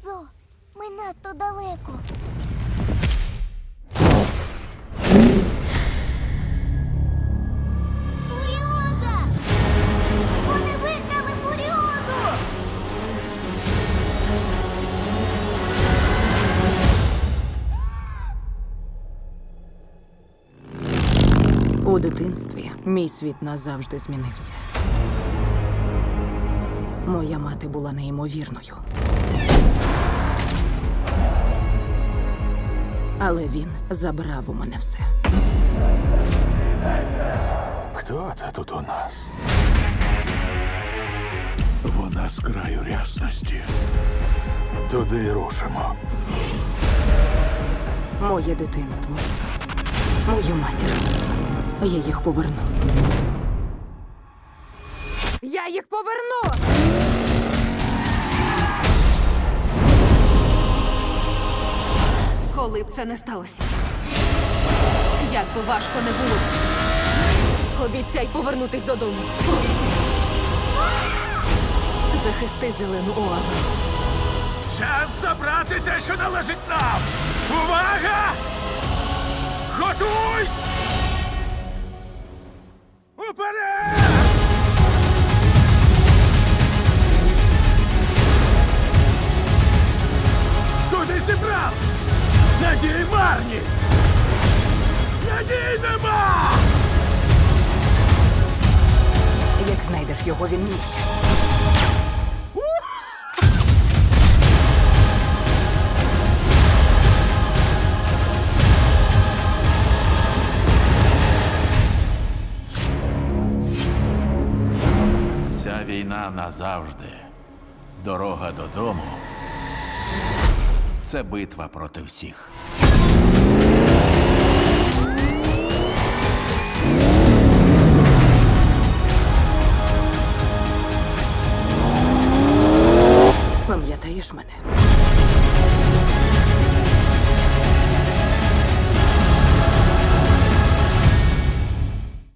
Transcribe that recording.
Фуріозо, ми надто далеко. Вони виграли Фуріозу! У дитинстві мій світ назавжди змінився. Моя мати була неймовірною. Але він забрав у мене все. Хто це тут у нас? Вона з краю рясності. Туди й рушимо. Моє дитинство. Мою матір. Я їх поверну. Я їх поверну! Коли б це не сталося. Як би важко не було. Обіцяй повернутись додому. Обіцяй. Захисти зелену оазу. Час забрати те, що належить нам! Увага! Готуйсь! Надії марні! Надій нема! Як знайдеш його, він мій. Ця війна назавжди. Дорога додому. Це битва проти всіх. Пам'ятаєш мене?